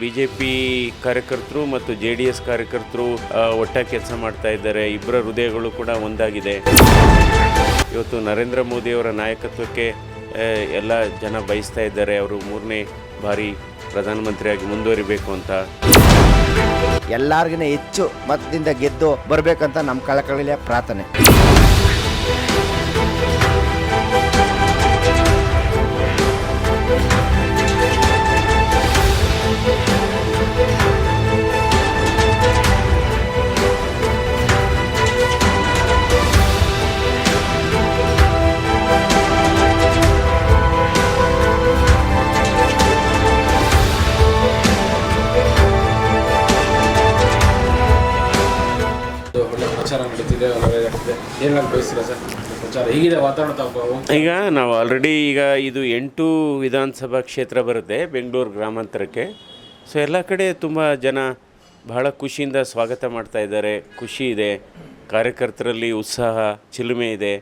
B J P ಕಾರ್ಯಕರ್ತರು ಮತ್ತು J D S ಕಾರ್ಯಕರ್ತರು ಒಟ್ಟಾಗಿ ಕೆಲಸ ಮಾಡ್ತಾ ಇದ್ದಾರೆ. ಇಬ್ಬರ ಹೃದಯಗಳು ಕೂಡ ಒಂದಾಗಿದೆ. ಇವತ್ತು ನರೇಂದ್ರ ಮೋದಿಯವರ ನಾಯಕತ್ವಕ್ಕೆ ಎಲ್ಲ ಜನ ಬಯಸ್ತಾ ಇದ್ದಾರೆ. ಅವರು ಮೂರನೇ ಬಾರಿ ಪ್ರಧಾನಮಂತ್ರಿಯಾಗಿ ಮುಂದುವರಿಬೇಕು ಅಂತ. ಎಲ್ಲರಿಗಿನ ಹೆಚ್ಚು ಮತದಿಂದ ಗೆದ್ದು ಬರಬೇಕಂತ ನಮ್ಮ ಕಳಕಳಿಯ ಪ್ರಾರ್ಥನೆ. ಈಗ ನಾವು ಆಲ್ರೆಡಿ ಈಗ ಇದು ಎಂಟು ವಿಧಾನಸಭಾ ಕ್ಷೇತ್ರ ಬರುತ್ತೆ, ಬೆಂಗಳೂರು ಗ್ರಾಮಾಂತರಕ್ಕೆ. ಸೊ ಎಲ್ಲ ಕಡೆ ತುಂಬ ಜನ ಬಹಳ ಖುಷಿಯಿಂದ ಸ್ವಾಗತ ಮಾಡ್ತಾ ಇದ್ದಾರೆ. ಖುಷಿ ಇದೆ, ಕಾರ್ಯಕರ್ತರಲ್ಲಿ ಉತ್ಸಾಹ, ಚಿಲುಮೆ ಇದೆ.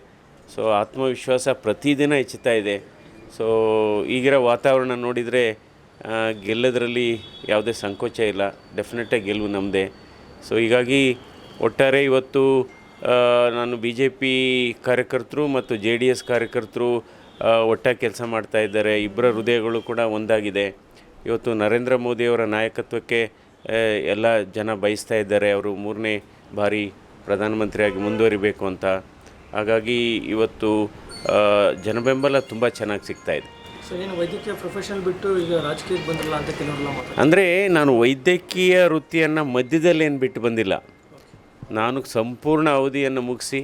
ಸೊ ಆತ್ಮವಿಶ್ವಾಸ ಪ್ರತಿದಿನ ಹೆಚ್ಚುತ್ತಾ ಇದೆ. ಸೊ ಈಗಿರೋ ವಾತಾವರಣ ನೋಡಿದರೆ ಗೆಲ್ಲದರಲ್ಲಿ ಯಾವುದೇ ಸಂಕೋಚ ಇಲ್ಲ. ಡೆಫಿನೆಟಾಗಿ ಗೆಲುವು ನಮ್ಮದೇ ಸೊ ಹೀಗಾಗಿ, ಒಟ್ಟಾರೆ ಇವತ್ತು ನಾನು ಬಿ ಜೆ ಪಿ ಕಾರ್ಯಕರ್ತರು ಮತ್ತು ಜೆ ಡಿ ಎಸ್ ಕಾರ್ಯಕರ್ತರು ಒಟ್ಟಾಗಿ ಕೆಲಸ ಮಾಡ್ತಾ ಇದ್ದಾರೆ. ಇಬ್ಬರ ಹೃದಯಗಳು ಕೂಡ ಒಂದಾಗಿದೆ. ಇವತ್ತು ನರೇಂದ್ರ ಮೋದಿಯವರ ನಾಯಕತ್ವಕ್ಕೆ ಎಲ್ಲ ಜನ ಬಯಸ್ತಾ ಇದ್ದಾರೆ. ಅವರು ಮೂರನೇ ಬಾರಿ ಪ್ರಧಾನಮಂತ್ರಿಯಾಗಿ ಮುಂದುವರಿಬೇಕು ಅಂತ. ಹಾಗಾಗಿ ಇವತ್ತು ಜನಬೆಂಬಲ ತುಂಬ ಚೆನ್ನಾಗಿ ಸಿಗ್ತಾ ಇದೆ. ಸೊ ಏನು ವೈದ್ಯಕೀಯ ಪ್ರೊಫೆಷನ್ ಬಿಟ್ಟು ಈಗ ರಾಜಕೀಯಕ್ಕೆ ಬಂದಿರಲ್ಲ ಅಂತ ಕೆಲವರೆಲ್ಲ ಮಾತಾಡ್ತಾರೆ. ಅಂದರೆ ನಾನು ವೈದ್ಯಕೀಯ ವೃತ್ತಿಯನ್ನು ಮಧ್ಯದಲ್ಲಿ ಏನು ಬಿಟ್ಟು ಬಂದಿಲ್ಲ. ನಾನು ಸಂಪೂರ್ಣ ಅವಧಿಯನ್ನು ಮುಗಿಸಿ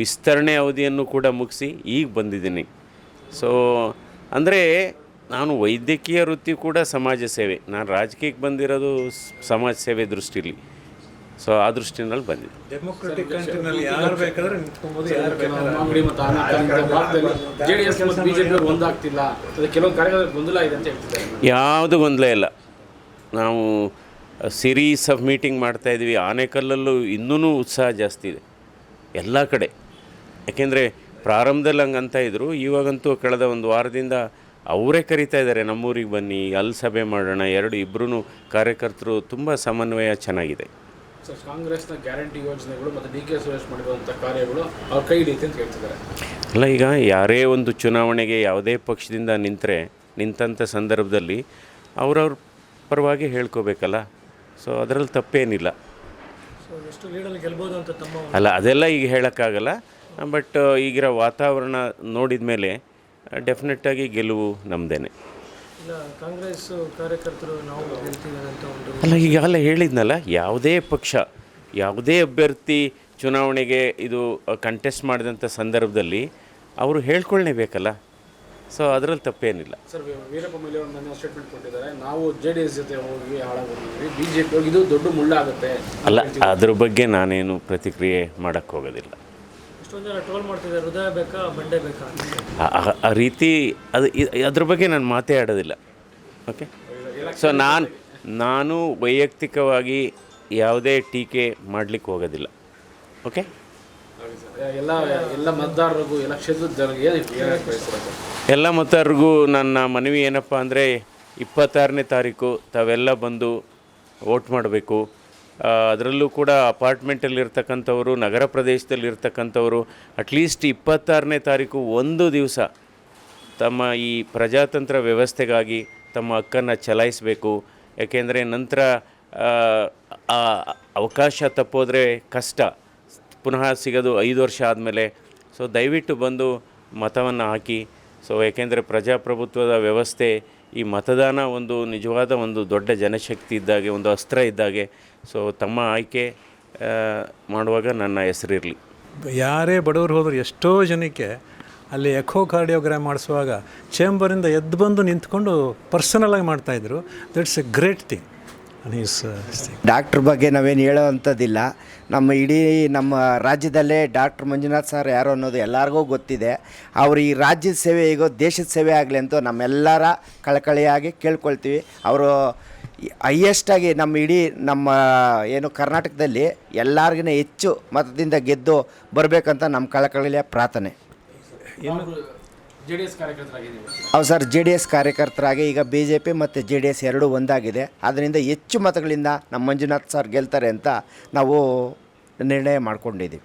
ವಿಸ್ತರಣೆ ಅವಧಿಯನ್ನು ಕೂಡ ಮುಗಿಸಿ ಈಗ ಬಂದಿದ್ದೀನಿ. ಸೊ ಅಂದರೆ ನಾನು ವೈದ್ಯಕೀಯ ವೃತ್ತಿ ಕೂಡ ಸಮಾಜ ಸೇವೆ ನಾನು ರಾಜಕೀಯಕ್ಕೆ ಬಂದಿರೋದು ಸಮಾಜ ಸೇವೆ ದೃಷ್ಟಿಲಿ. ಸೊ ಆ ದೃಷ್ಟಿನಲ್ಲಿ ಬಂದಿದೆ ಡೆಮೊಕ್ರೆಟಿಕ್ ಕಂಟ್ರಿನಲ್ಲಿ ಯಾರು ಬೇಕಾದ್ರೆ ನಿಂತ್ಕೊಬೋದು ಯಾರು ಬೇಕಾದ್ರೆ ಒಂದಾಗ್ತಿಲ್ಲ. ಅದು ಕೆಲವೊಂದು ಕಾರ್ಯಗಳ ಗೊಂದಲ ಇದೆ ಅಂತ ಹೇಳ್ತಿದ್ದಾರೆ. ಯಾವುದು ಗೊಂದಲ ಇಲ್ಲ. ನಾವು ಸಿರೀಸ್ ಆಫ್ ಮೀಟಿಂಗ್ ಮಾಡ್ತಾಯಿದ್ವಿ ಆನೆಕಲ್ಲಲ್ಲೂ ಇನ್ನೂ ಉತ್ಸಾಹ ಜಾಸ್ತಿ ಇದೆ. ಎಲ್ಲ ಕಡೆ. ಯಾಕೆಂದರೆ ಪ್ರಾರಂಭದಲ್ಲಿ ಹಂಗೆ ಅಂತ ಇದ್ದರು ಇವಾಗಂತೂ ಕಳೆದ ಒಂದು ವಾರದಿಂದ ಅವರೇ ಕರಿತಾ ಇದ್ದಾರೆ. ನಮ್ಮೂರಿಗೆ ಬನ್ನಿ ಅಲ್ಲಿ ಸಭೆ ಮಾಡೋಣ ಎರಡು ಇಬ್ಬರೂ ಕಾರ್ಯಕರ್ತರು ತುಂಬ ಸಮನ್ವಯ ಚೆನ್ನಾಗಿದೆ. ಸರ್ ಕಾಂಗ್ರೆಸ್ನ ಗ್ಯಾರಂಟಿ ಯೋಜನೆಗಳು ಮತ್ತು ಡಿ ಕೆ ಸುರೇಶ್ ಮಾಡಿರುವಂಥ ಕಾರ್ಯಗಳು ಅವ್ರ ಕೈ ಹಿಡಿಯುತ್ತೆ ಅಂತ ಹೇಳ್ತಿದ್ದಾರೆ. ಅಲ್ಲ ಈಗ ಯಾರೇ ಒಂದು ಚುನಾವಣೆಗೆ ಯಾವುದೇ ಪಕ್ಷದಿಂದ ನಿಂತರೆ ನಿಂತಂಥ ಸಂದರ್ಭದಲ್ಲಿ ಅವ್ರವ್ರ ಪರವಾಗಿ ಹೇಳ್ಕೋಬೇಕಲ್ಲ. ಸೊ ಅದರಲ್ಲಿ ತಪ್ಪೇನಿಲ್ಲ. ಅಲ್ಲ ಅದೆಲ್ಲ ಈಗ ಹೇಳೋಕ್ಕಾಗಲ್ಲ. ಬಟ್ ಈಗಿರೋ ವಾತಾವರಣ ನೋಡಿದ ಮೇಲೆ ಡೆಫಿನೆಟ್ಟಾಗಿ ಗೆಲುವು ನಮ್ಮದೇನೆ ಕಾಂಗ್ರೆಸ್ ಕಾರ್ಯಕರ್ತರು ನಾವು ಅಲ್ಲ ಈಗಾಗಲೇ ಹೇಳಿದ್ನಲ್ಲ ಯಾವುದೇ ಪಕ್ಷ ಯಾವುದೇ ಅಭ್ಯರ್ಥಿ ಚುನಾವಣೆಗೆ ಇದು ಕಂಟೆಸ್ಟ್ ಮಾಡಿದಂಥ ಸಂದರ್ಭದಲ್ಲಿ ಅವರು ಹೇಳ್ಕೊಳ್ಲೇಬೇಕಲ್ಲ. ಸೊ ಅದರಲ್ಲಿ ತಪ್ಪೇನಿಲ್ಲ. ಸರ್ ವೀರಪ್ಪ ಮೊಯ್ಲಿ ಅವರು ನನ್ನ ಸ್ಟೇಟ್ಮೆಂಟ್ ಕೊಟ್ಟಿದ್ದಾರೆ. ನಾವು ಜೆ ಡಿ ಎಸ್ ಜೊತೆ ಹೋಗಿ ಹಾಳಾಗೋದ್ವಿ ಬಿ ಜೆ ಪಿ ಇದು ದೊಡ್ಡ ಮುಳ್ಳಾಗುತ್ತೆ ಅಲ್ಲ ಅದ್ರ ಬಗ್ಗೆ ನಾನೇನು ಪ್ರತಿಕ್ರಿಯೆ ಮಾಡಕ್ಕೆ ಹೋಗೋದಿಲ್ಲ. ಎಷ್ಟೊಂದು ಜನ ಟ್ರೋಲ್ ಮಾಡ್ತಿದ್ದಾರೆ. ಹೃದಯ ಬೇಕಾ ಬಂಡೆ ಬೇಕಾ? ಆ- ರೀತಿ ಅದು ಅದ್ರ ಬಗ್ಗೆ ನಾನು ಮಾತೇ ಆಡೋದಿಲ್ಲ. ಓಕೆ ಸೊ ನಾನು ನಾನು ವೈಯಕ್ತಿಕವಾಗಿ ಯಾವುದೇ ಟೀಕೆ ಮಾಡಲಿಕ್ಕೆ ಹೋಗೋದಿಲ್ಲ. ಓಕೆ ಎಲ್ಲ ಎಲ್ಲ ಮತದಾರರಿಗೂ ಎಲ್ಲ ಮತದಾರರಿಗೂ ನನ್ನ ಮನವಿ ಏನಪ್ಪ ಅಂದರೆ ಇಪ್ಪತ್ತಾರನೇ ತಾರೀಕು ತಾವೆಲ್ಲ ಬಂದು ವೋಟ್ ಮಾಡಬೇಕು. ಅದರಲ್ಲೂ ಕೂಡ ಅಪಾರ್ಟ್ಮೆಂಟಲ್ಲಿರ್ತಕ್ಕಂಥವರು ನಗರ ಪ್ರದೇಶದಲ್ಲಿರ್ತಕ್ಕಂಥವರು ಅಟ್ಲೀಸ್ಟ್ ಇಪ್ಪತ್ತಾರನೇ ತಾರೀಕು ಒಂದು ದಿವಸ ತಮ್ಮ ಈ ಪ್ರಜಾತಂತ್ರ ವ್ಯವಸ್ಥೆಗಾಗಿ ತಮ್ಮ ಹಕ್ಕನ್ನು ಚಲಾಯಿಸಬೇಕು. ಯಾಕೆಂದರೆ ನಂತರ ಅವಕಾಶ ತಪ್ಪೋದ್ರೆ ಕಷ್ಟ. ಪುನಃ ಸಿಗೋದು ಐದು ವರ್ಷ ಆದಮೇಲೆ ಸೊ ದಯವಿಟ್ಟು ಬಂದು ಮತವನ್ನು ಹಾಕಿ. ಸೊ ಏಕೆಂದರೆ ಪ್ರಜಾಪ್ರಭುತ್ವದ ವ್ಯವಸ್ಥೆ, ಈ ಮತದಾನ ಒಂದು ನಿಜವಾದ ಒಂದು ದೊಡ್ಡ ಜನಶಕ್ತಿ ಇದ್ದಾಗೆ, ಒಂದು ಅಸ್ತ್ರ ಇದ್ದಾಗೆ ಸೊ ತಮ್ಮ ಆಯ್ಕೆ ಮಾಡುವಾಗ ನನ್ನ ಹೆಸರಿರಲಿ. ಯಾರೇ ಬಡವರು ಹೋದರೂ ಎಷ್ಟೋ ಜನಕ್ಕೆ ಅಲ್ಲಿ ಎಕೋ ಕಾರ್ಡಿಯೋಗ್ರಾಮ್ ಮಾಡಿಸುವಾಗ ಚೇಂಬರಿಂದ ಎದ್ದು ಬಂದು ನಿಂತ್ಕೊಂಡು ಪರ್ಸನಲಾಗಿ ಮಾಡ್ತಾಯಿದ್ರು that's a great thing doctor ಬಗ್ಗೆ ನಾವೇನು ಹೇಳೋವಂಥದ್ದಿಲ್ಲ ನಮ್ಮ ಇಡೀ ನಮ್ಮ ರಾಜ್ಯದಲ್ಲೇ ಡಾಕ್ಟ್ರ್ ಮಂಜುನಾಥ್ ಸರ್ ಯಾರು ಅನ್ನೋದು ಎಲ್ಲರಿಗೂ ಗೊತ್ತಿದೆ. ಅವರು ಈ ರಾಜ್ಯದ ಸೇವೆ ಈಗ ದೇಶದ ಸೇವೆ ಆಗಲಿ ಅಂತ ನಮ್ಮೆಲ್ಲರ ಕಳಕಳಿಯಾಗಿ ಕೇಳ್ಕೊಳ್ತೀವಿ. ಅವರು ಹೈಯೆಸ್ಟಾಗಿ ನಮ್ಮ ಇಡೀ ನಮ್ಮ ಏನು ಕರ್ನಾಟಕದಲ್ಲಿ ಎಲ್ಲರಿಗಿನ ಹೆಚ್ಚು ಮತದಿಂದ ಗೆದ್ದು ಬರಬೇಕಂತ ನಮ್ಮ ಕಳಕಳಿಯ ಪ್ರಾರ್ಥನೆ. ಹೌದು ಸರ್ ಜೆ ಡಿ ಎಸ್ ಕಾರ್ಯಕರ್ತರಾಗಿ ಈಗ ಬಿ ಜೆ ಪಿ ಮತ್ತು ಜೆ ಡಿ ಎಸ್ ಎರಡೂ ಒಂದಾಗಿದೆ. ಅದರಿಂದ ಹೆಚ್ಚು ಮತಗಳಿಂದ ನಮ್ಮ ಮಂಜುನಾಥ್ ಸರ್ ಗೆಲ್ತಾರೆ ಅಂತ ನಾವು ನಿರ್ಣಯ ಮಾಡ್ಕೊಂಡಿದ್ದೀವಿ.